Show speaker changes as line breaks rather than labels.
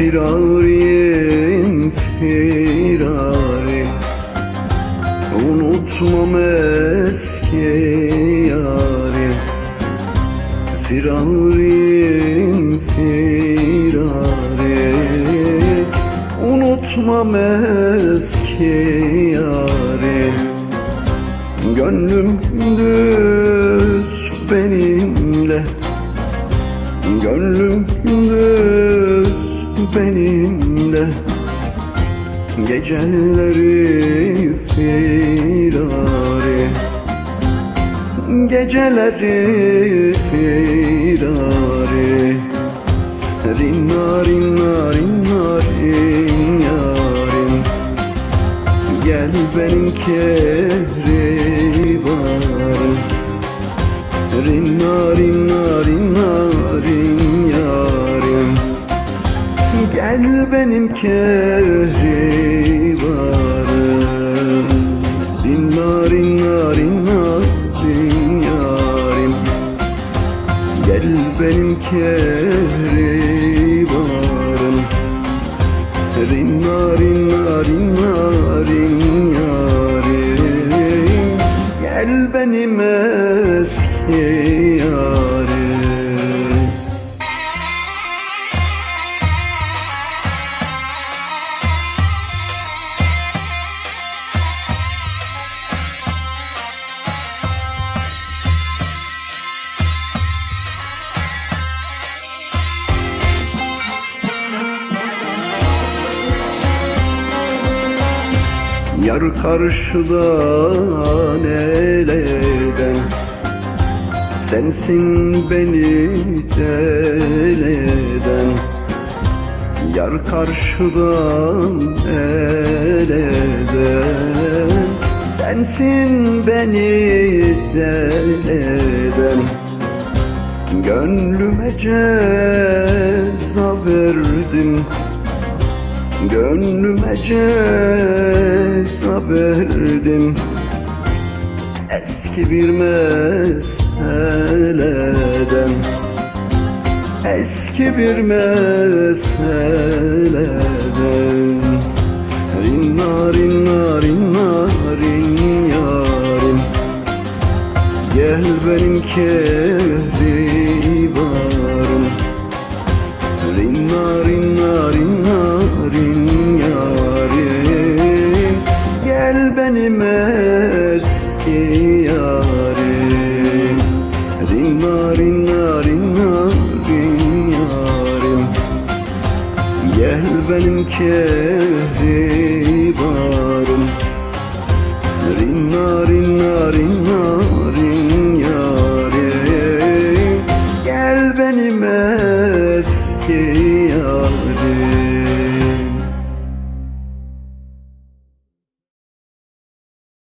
Firarim firari. Unutmam eski yari. Firarim firari. Unutmam eski yari. Gönlüm düz benimle. Gönlüm düz benimle. Geceleri firari Geceleri firari Rinna rinna rinna rin. Yarim Gel benim kehribarım Gel benim kehribarım Rinna rinna rinna rin yarim. Gel benim kehribarım Rinna rinna rinna rin yarim. Gel benim eski yarim Yar karşıdan eleden. Sensin beni deleden. Yar karşıdan eleden. Sensin beni deleden. Gönlüme ceza verdin. Gönlüme ceza verdim. Eski bir meseleden. Eski bir meseleden. Rinna rinna rinna rin Gel benim benim eski yarim Rinna rinna rinna rin yarim Gel benim kehribarım. Rinna rinna rinna rin yarim Gel benim eski